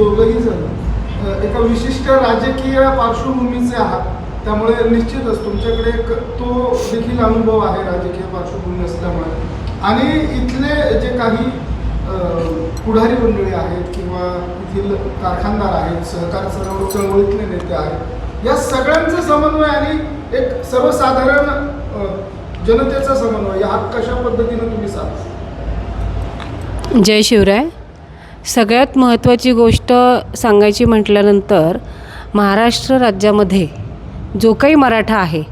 दोघंही जण. एका विशिष्ट राजकीय पार्श्वभूमीचे आहात. त्यामुळे निश्चितच तुमच्याकडे एक तो देखील अनुभव आहे राजकीय पार्श्वभूमी असल्यामुळे. आणि इथले जे काही पुढारी मंडळी आहेत किंवा येथील कारखानदार आहेत सहकार सर्व चळवळीतले नेते आहेत या सगळ्यांचा समन्वय आणि एक सर्वसाधारण जनतेचा समन्वय हा कशा पद्धतीनं तुम्ही साधता? जय शिवराय. सगळ्यात महत्त्वाची गोष्ट सांगायची म्हटल्यानंतर महाराष्ट्र राज्यामध्ये जो काही मराठा आहे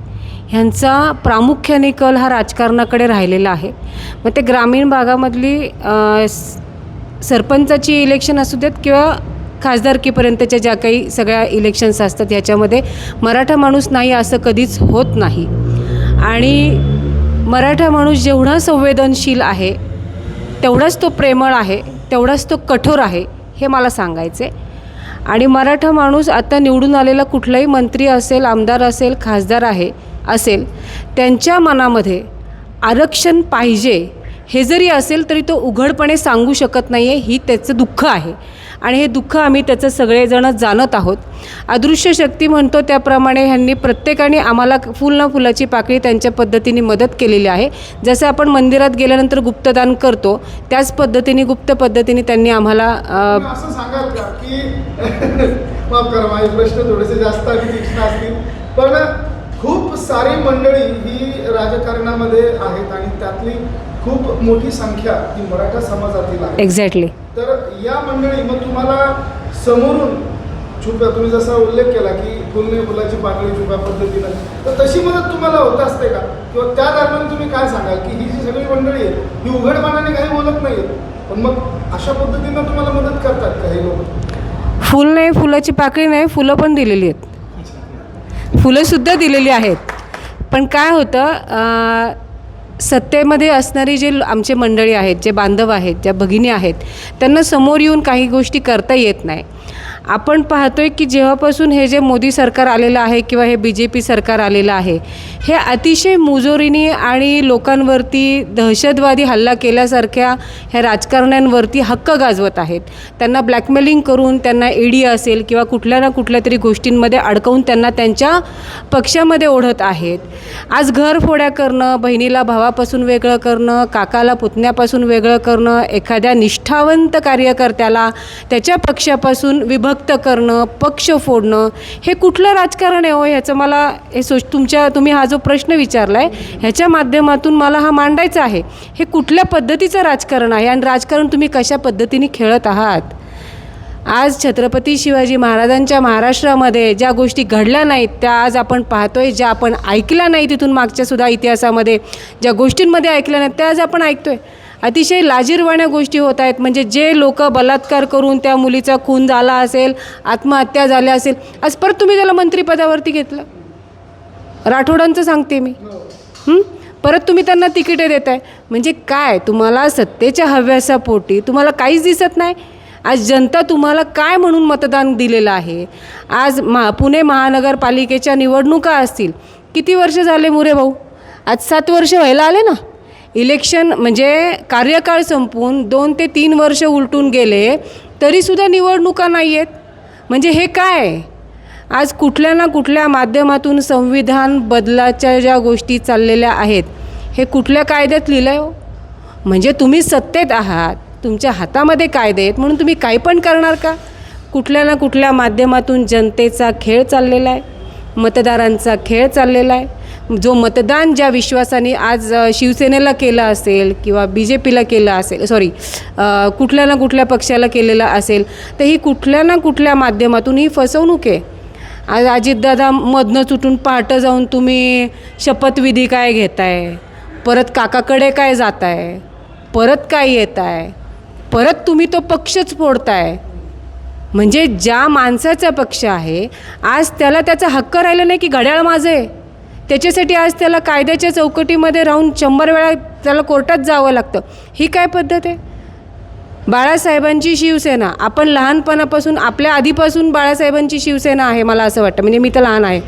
ह्यांचा प्रामुख्याने कल हा राजकारणाकडे राहिलेला आहे. मग ते ग्रामीण भागामधली सरपंचाची इलेक्शन असू देत किंवा खासदारकीपर्यंतच्या ज्या काही सगळ्या इलेक्शन्स असतात ह्याच्यामध्ये मराठा माणूस नाही असं कधीच होत नाही. आणि मराठा माणूस जेवढा संवेदनशील आहे तेवढाच तो प्रेमळ आहे. तेवढाच तो कठोर आहे हे मला सांगायचं आहे आणि मराठा माणूस आता निवडून आलेला कुठलाही मंत्री असेल आमदार असेल खासदार आहे असेल त्यांच्या मनामध्ये आरक्षण पाहिजे हे जरी असेल तरी तो उघडपणे सांगू शकत नाही आहे ही त्याचं दुःख आहे. आणि हे दुःख आम्ही त्याचं सगळेजण जाणत आहोत. अदृश्य शक्ती म्हणतो त्याप्रमाणे ह्यांनी प्रत्येकाने आम्हाला फुल ना फुलाची पाकळी त्यांच्या पद्धतीने मदत केलेली आहे. जसं आपण मंदिरात गेल्यानंतर गुप्तदान करतो त्याच पद्धतीने गुप्त पद्धतीने त्यांनी आम्हाला अ, तुम्ही असं सांगाल का की माफ करा माझे प्रश्न थोडेसे जास्त आणि तीक्ष्ण असतील. पण खूप सारी मंडळी ही राजकारणामध्ये आहेत आणि त्यातली खूप मोठी संख्या ही मराठा समाजातील आहे. एक्झॅक्टली या मंडळी मग तुम्हाला समोरून छुप्या तुम्ही जसा उल्लेख केला की फुलने फुलाची पाकळी छुप्या पद्धतीनं तर तशी मदत तुम्हाला होत असते का? किंवा त्या दरम्यान तुम्ही काय सांगाल की ही जी सगळी मंडळी आहे ही उघडपणाने काही बोलत नाही पण मग अशा पद्धतीनं तुम्हाला मदत करतात काही लोक? फुल नाही फुलाची पाकळी नाही फुलं पण दिलेली आहेत. फुलंसुद्धा दिलेली आहेत. पण काय होतं सत्तेमध्ये असणारी जे आमचे मंडळी आहेत जे बांधव आहेत ज्या भगिनी आहेत त्यांना समोर येऊन काही गोष्टी करता येत नाही. आपण पाहतोय की जेव्हापासून हे जे मोदी सरकार आलेलं आहे किंवा हे बी जे पी सरकार आलेलं आहे हे अतिशय मुजोरीने आणि लोकांवरती दहशतवादी हल्ला केल्यासारख्या ह्या राजकारण्यांवरती हक्क गाजवत आहेत. त्यांना ब्लॅकमेलिंग करून त्यांना ईडी असेल किंवा कुठल्या ना कुठल्या तरी गोष्टींमध्ये अडकवून त्यांना त्यांच्या पक्षामध्ये ओढत आहेत. आज घरफोड्या करणं बहिणीला भावापासून वेगळं करणं काकाला पुतण्यापासून वेगळं करणं एखाद्या निष्ठावंत कार्यकर्त्याला त्याच्या पक्षापासून विभक्त करणं पक्ष फोडणं हे कुठलं राजकारण आहे हो? ह्याचं मला हे सोच तुमच्या तुम्ही हा जो प्रश्न विचारला आहे ह्याच्या माध्यमातून मला हा मांडायचा आहे. हे कुठल्या पद्धतीचं राजकारण आहे आणि राजकारण तुम्ही कशा पद्धतीने खेळत आहात? आज छत्रपती शिवाजी महाराजांच्या महाराष्ट्रामध्ये ज्या गोष्टी घडल्या नाहीत त्या आज आपण पाहतोय ज्या आपण ऐकल्या नाही तिथून मागच्यासुद्धा इतिहासामध्ये ज्या गोष्टींमध्ये ऐकल्या नाहीत त्या आज आपण ऐकतोय. अतिशय लाजीरवाण्या गोष्टी होत आहेत. म्हणजे जे लोक बलात्कार करून त्या मुलीचा खून झाला असेल आत्महत्या झाल्या असेल आज परत तुम्ही त्याला मंत्रिपदावरती घेतलं? राठोडांचं सांगते मी. परत तुम्ही त्यांना तिकिटे देत आहे म्हणजे काय? तुम्हाला सत्तेच्या हव्यासापोटी तुम्हाला काहीच दिसत नाही. आज जनता तुम्हाला काय म्हणून मतदान दिलेलं आहे? आज मा पुणे महानगरपालिकेच्या निवडणुका असतील. किती वर्ष झाले मुरे भाऊ? आज सात वर्ष व्हायला आले ना? इलेक्शन म्हणजे कार्यकाळ संपून दोन ते तीन वर्ष उलटून गेले तरीसुद्धा निवडणुका नाही आहेत म्हणजे हे काय? आहे? आज कुठल्या ना कुठल्या माध्यमातून संविधान बदलाच्या ज्या गोष्टी चाललेल्या आहेत हे कुठल्या कायद्यात लिहिलं आहे हो? म्हणजे तुम्ही सत्तेत आहात तुमच्या हातामध्ये कायदे आहेत म्हणून तुम्ही काही पण करणार का? कुठल्या ना कुठल्या माध्यमातून जनतेचा खेळ चाललेला आहे मतदारांचा खेळ चाललेला आहे जो मतदान ज्या विश्वासाने आज शिवसेनेला केलं असेल किंवा बी जे पीला केलं असेल सॉरी कुठल्या ना कुठल्या पक्षाला केलेलं असेल तर ही कुठल्या ना कुठल्या माध्यमातून ही फसवणूक आहे. आज अजितदादा मधनं चुटून पहाटं जाऊन तुम्ही शपथविधी काय घेताय? परत काकाकडे काय जाताय? परत काय येत आहे परत तुम्ही तो पक्षच फोडताय. म्हणजे ज्या माणसाचा पक्ष आहे आज त्याला त्याचा हक्क राहिला नाही की घड्याळ माझं आहे. त्याच्यासाठी आज त्याला कायद्याच्या चौकटीमध्ये राहून शंभर वेळा त्याला कोर्टात जावं लागतं. ही काय पद्धत आहे? बाळासाहेबांची शिवसेना आपण लहानपणापासून आपल्या आधीपासून बाळासाहेबांची शिवसेना आहे मला असं वाटतं. म्हणजे मी तर लहान आहे.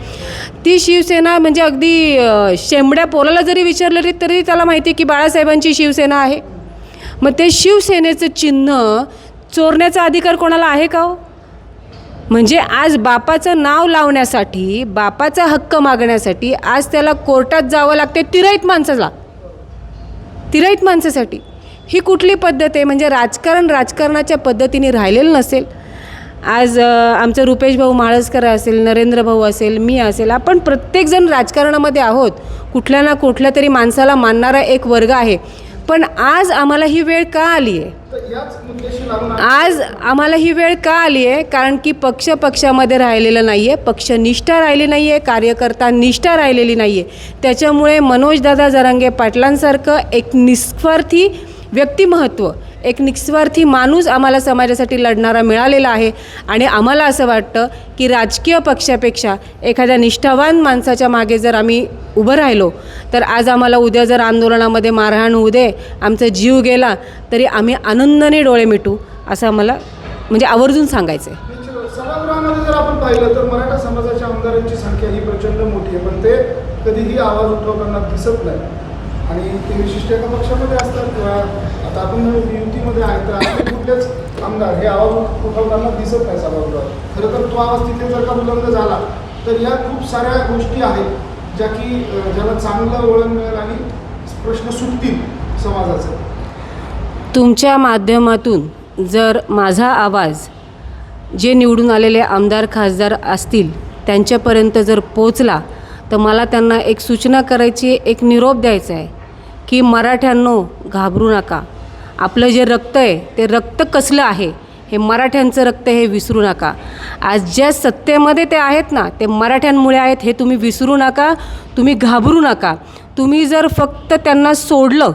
ती शिवसेना म्हणजे अगदी शेंबड्या पोराला जरी विचारलं तरी तरी त्याला माहिती आहे की बाळासाहेबांची शिवसेना आहे. मग ते शिवसेनेचं चिन्ह चोरण्याचा अधिकार कोणाला आहे का हो? म्हणजे आज बापाचं नाव लावण्यासाठी बापाचा हक्क मागण्यासाठी आज त्याला कोर्टात जावं लागते तिराईत माणसाला. तिराईत माणसासाठी. ही कुठली पद्धत आहे? म्हणजे राजकारण राजकारणाच्या पद्धतीने राहिलेलं नसेल. आज आमचं रुपेश भाऊ माळसकर असेल नरेंद्र भाऊ असेल मी असेल आपण प्रत्येकजण राजकारणामध्ये आहोत. कुठल्या ना कुठल्या तरी माणसाला मानणारा एक वर्ग आहे. पण आज आम्हाला ही वेळ का आली आहे? आज आम्हाला ही वेळ का आली आहे? कारण की पक्ष पक्षामध्ये राहिलेलं नाही आहे पक्ष निष्ठा राहिली नाही आहे कार्यकर्ता निष्ठा राहिलेली नाही आहे त्याच्यामुळे मनोजदादा जरांगे पाटलांसारखं एक निस्वार्थी व्यक्तिमहत्व एक निस्वार्थी माणूस आम्हाला समाजासाठी लढणारा मिळालेला आहे. आणि आम्हाला असं वाटतं की राजकीय पक्षापेक्षा एखाद्या निष्ठावान माणसाच्या मागे जर आम्ही उभं राहिलो. तर आज आम्हाला उद्या जर आंदोलनामध्ये मारहाण होऊ दे आमचा जीव गेला तरी आम्ही आनंदाने डोळे मिटू असं आम्हाला म्हणजे आवर्जून सांगायचं आहे सभागृहामध्ये जर आपण पाहिलं तर मराठा समाजाच्या आमदारांची संख्या ही प्रचंड मोठी आहे पण ते कधीही आवाज उठवताना दिसत नाही. आणि ते विशिष्ट एका पक्षामध्ये असतात किंवा आता आपण युतीमध्ये आहे तर आपले कुठलेच आमदार हे आवाज उठवताना दिसत नाही सभागृहात. खरं तर तो आवाज तिथे जर का बुलंद झाला तर या खूप साऱ्या गोष्टी आहेत ज्या की ज्याला चांगलं वळण मिळेल आणि प्रश्न सुटतील समाजाचे. तुमच्या माध्यमातून जर माझा आवाज जे निवडून आलेले आमदार खासदार असतील त्यांच्यापर्यंत जर पोचला तर मला त्यांना एक सूचना करायची एक निरोप द्यायचा आहे की मराठ्यांनो घाबरू नका. आपलं जे रक्त आहे ते रक्त कसलं आहे हे मराठ्यांचं रक्त हे विसरू नका. आज ज्या सत्तेमध्ये ते आहेत ना ते मराठ्यांमुळे आहेत हे तुम्ही विसरू नका तुम्ही घाबरू नका. तुम्ही जर फक्त त्यांना सोडलं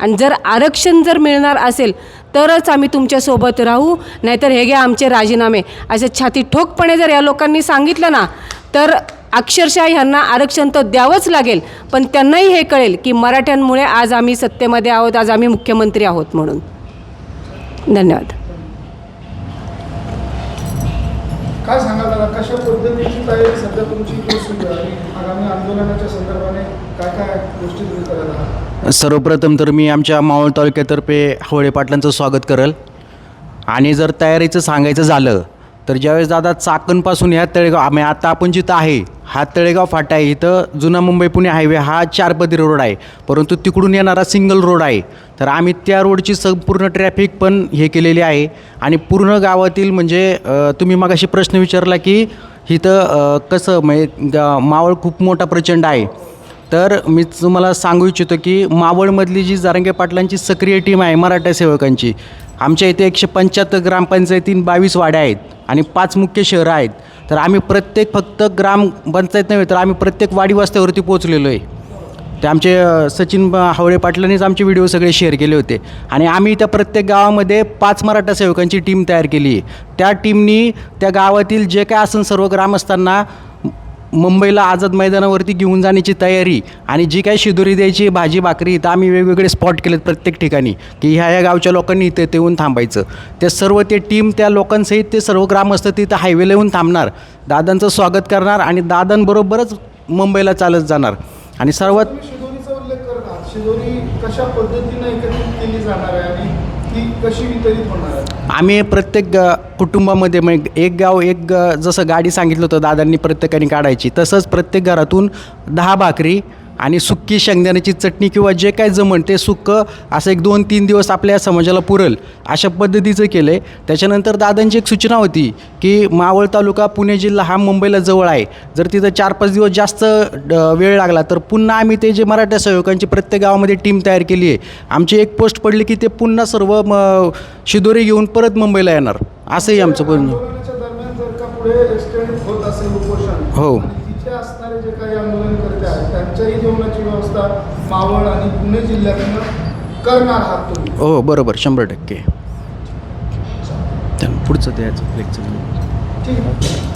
आणि जर आरक्षण जर मिळणार असेल तरच आम्ही तुमच्यासोबत राहू नाहीतर हे घ्या आमचे राजीनामे. असे छाती ठोकपणे जर या लोकांनी सांगितलं ना तर अक्षरशः ह्यांना आरक्षण तर द्यावंच लागेल पण त्यांनाही हे कळेल की मराठ्यांमुळे आज आम्ही सत्तेमध्ये आहोत आज आम्ही मुख्यमंत्री आहोत म्हणून. धन्यवाद. काय सांगाल दादा? कशा पद्धतीची तयारी सध्या तुमची सुरू आहे? आगामी आंदोलनाच्या संदर्भाने काय काय गोष्टी तुम्ही करत आहात? सर्वप्रथम तर मी आमच्या मावळ तालुक्यातर्फे हवळे पाटलांचं स्वागत करेल. आणि जर तयारीचं सांगायचं झालं तर ज्यावेळेस दादा चाकणपासून ह्या तळेगाव आम्ही आता आपण जिथं आहे हा तळेगाव फाटा आहे इथं जुना मुंबई पुणे हायवे हा चारपदी रोड आहे. परंतु तिकडून येणारा सिंगल रोड आहे. तर आम्ही त्या रोडची संपूर्ण ट्रॅफिक पण हे केलेली आहे. आणि पूर्ण गावातील म्हणजे तुम्ही मगाशी प्रश्न विचारला की इथं कसं म्हणजे मावळ खूप मोठा प्रचंड आहे. तर मी तुम्हाला सांगू इच्छितो की मावळमधली जी जारंगे पाटलांची सक्रिय टीम आहे मराठा सेवकांची आमच्या इथे एकशे पंच्याहत्तर ग्रामपंचायतीन बावीस वाड्या आहेत आणि पाच मुख्य शहरं आहेत. तर आम्ही प्रत्येक फक्त ग्रामपंचायत नव्हे तर आम्ही प्रत्येक वाडी वस्त्यावरती पोहोचलेलो आहे. ते आमचे सचिन हावळे पाटलांनीच आमचे व्हिडिओ सगळे शेअर केले होते. आणि आम्ही त्या प्रत्येक गावामध्ये पाच मराठा सेवकांची टीम तयार केली आहे. त्या टीमनी त्या गावातील जे काय असन सर्व ग्रामस्थांना मुंबईला आझाद मैदानावरती घेऊन जाण्याची तयारी आणि जी काय शिदोरी द्यायची भाजी भाकरी इथं आम्ही वेगवेगळे स्पॉट केलेत प्रत्येक ठिकाणी की ह्या ह्या गावच्या लोकांनी इथे ते येऊन थांबायचं. ते सर्व ते टीम त्या लोकांसहित ते सर्व ग्रामस्थ तिथं हायवेला येऊन थांबणार. दादांचं स्वागत करणार आणि दादांबरोबरच मुंबईला चालत जाणार. आणि सर्वात तुम्ही शिदोरीचा उल्लेख करत. आहात शिदोरी कशा पद्धतीने एकत्रित केली जाणार आहे आणि ती कशी वितरित होणार आहे? आम्ही प्रत्येक कुटुंबामध्ये मग एक गाव एक जसं गाडी सांगितलं होतं दादांनी प्रत्येकाने काढायची तसंच प्रत्येक घरातून दहा भाकरी आणि सुक्की शेंगदाण्याची चटणी किंवा जे काय जमण ते सुक्कं असं एक दोन तीन दिवस आपल्या समाजाला पुरल. अशा पद्धतीचं केलं आहे त्याच्यानंतर दादांची एक सूचना होती की मावळ तालुका पुणे जिल्हा हा मुंबईला जवळ आहे. जर तिथं चार पाच दिवस जास्त ड- वेळ लागला तर पुन्हा आम्ही ते जे मराठा सहयोगांची प्रत्येक गावामध्ये टीम तयार केली आहे. आमची एक पोस्ट पडली की ते पुन्हा सर्व म शिदोरी घेऊन परत मुंबईला येणार. असंही आमचं पण आंदोलनाच्या दरम्यान जर का पुढे एक्सटेंड होत असेल उपोषण. हो. तिथे असणारे जे काही आंदोलनकर्ते आहेत त्यांच्याही जेवणाची व्यवस्था मावळ आणि पुणे जिल्ह्यातनं करणार आहात तुम्ही. हो बरोबर. शंभर टक्के. पुढचं द्यायचं लेक्चर ठीक आहे.